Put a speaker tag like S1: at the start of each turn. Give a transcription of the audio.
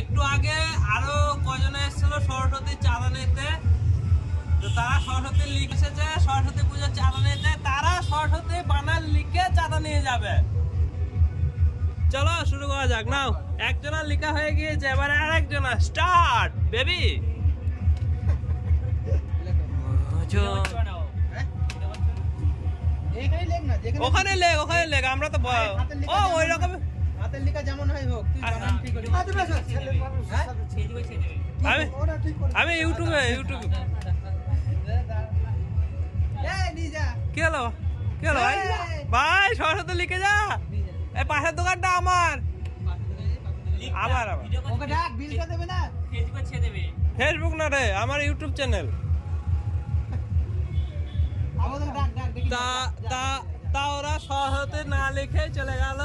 S1: একটু আগে আরও কজন এসেছিল? সরস্বতী চাঁদা নিতে তো তারা সরস্বতী লিখ এসেছে সরস্বতী পুজোর চাঁদা নিতে তারা সরস্বতী বানার লিখে চাঁদা নিয়ে যাবে। চলো শুরু করা যাক। নাও একজনের লিখা হয়ে গিয়েছে এবারে আর একজনের স্টার্ট বেবি। ওখানে লেখ ওখানে লেখ আমরা তো ও ওই রকম
S2: হাতের লেখা যেমন হয় হোক তুই
S1: আচ্ছা।
S2: বানান ঠিক করিস। হ্যাঁ?
S1: আমি আমি ইউটিউবে ইউটিউবে
S2: এই, নিয়ে যা।
S1: কি হলো? কি হলো ভাই? ভাই সরস্বতী লিখে যা। এই পাশের দোকানটা আমার। আবার আবার।
S2: ওকে ডাক বিলটা দেবে না?
S1: ফেসবুক না রে আমার ইউটিউব চ্যানেল তা তা। তা ওরা সরস্বতী না লিখে চলে গেল।